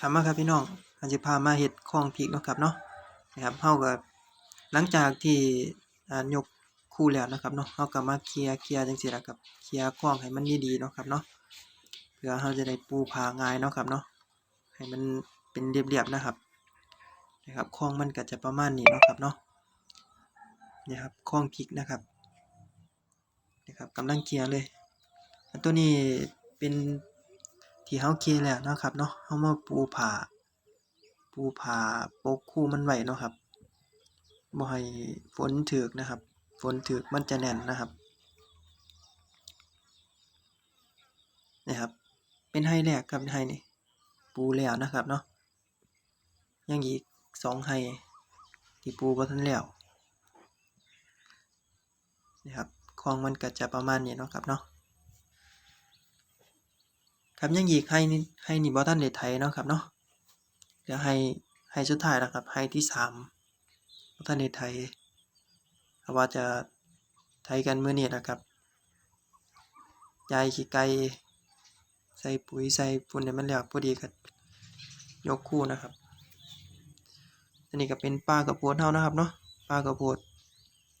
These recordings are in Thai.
ครับมาครับพี่น้องอาจจะพามาเฮ็ดคลองพริกเนาะครับเนาะนะครับเฮาก็หลังจากที่ยกคู่แล้วนะครับเนาะเฮาก็มาเคลียร์เคลียร์จังซี่ละครับเคลียร์คลองให้มันดีๆเนาะครับเนาะเพื่อเฮาจะได้ปูผาง่ายเนาะครับเนาะให้มันเป็นเรียบๆนะครับนะครับคลองมันก็จะประมาณนี้เนาะครับเนาะนี่ครับคลองพริกนะครับนะครับกำลังเคลียร์เลยอันตัวนี้เป็น ที่เฮาเคลียแล้วเนาะครับเนาะเฮามาปูผ้าปูผ้าปกคลุมมันไว้เนาะครับบ่ให้ฝนถึกนะครับ ฝนถึกมันจะแน่นนะครับนี่ครับ เป็นไฮแรกครับไฮนี่ปูแล้วนะครับเนาะยังอีกสองไฮที่ปูบ่ทันแล้วนี่ครับคลองมันก็จะประมาณนี้เนาะครับเนาะ ครับยังอีกให้นี่ให้นี่บ่ทันได้ไถเนาะครับเนาะเดี๋ยวให้ให้สุดท้ายแล้วครับให้ที่สามบ่ทันได้ไถเพราว่าจะไถกันเมื้อนี้แหละครับยายขี้ไก่ใส่ปุ๋ยใส่ฝุ่นให้มันแล้วพอดีก็ยกคู่นะครับ อันนี้ก็เป็นปลากระโพดเฮานะครับเนาะปลากระโพด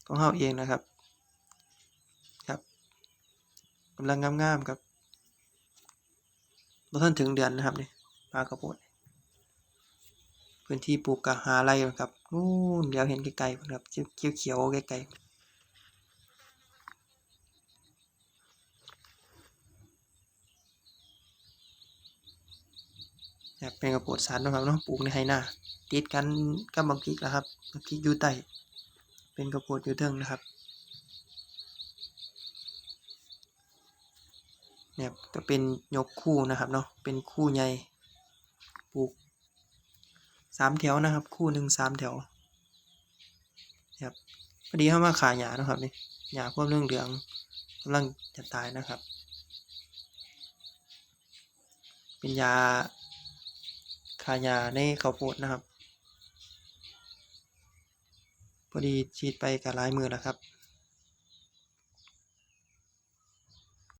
ของเฮาเองนะครับ ครับกำลังงามๆครับ บ่ทันถึงเดือนนะครับนี่ปลากระโพดพื้นที่ปลูกก็หาไรครับนู่นเดี๋ยวเห็นไกลๆครับเขียวๆไกลๆครับเป็นกระโพดสารนะครับเนาะปลูกในไร่นาติดกันกับบักพริกนะครับบักพริกอยู่ใต้เป็นกระโพดอยู่เทิงนะครับ เนี่ยก็เป็นยกคู่นะครับเนาะเป็นคู่ใหญ่ปลูกสามแถวนะครับ คู่หนึ่งสามแถวครับพอดีเข้ามาขาหญ้านะครับนี่หญ้าพวกเรื่องเหลืองกำลังจะตายนะครับ เป็นยาขาหญ้าในข้าวโพดนะครับ พอดีฉีดไปกับลายมือแล้วครับ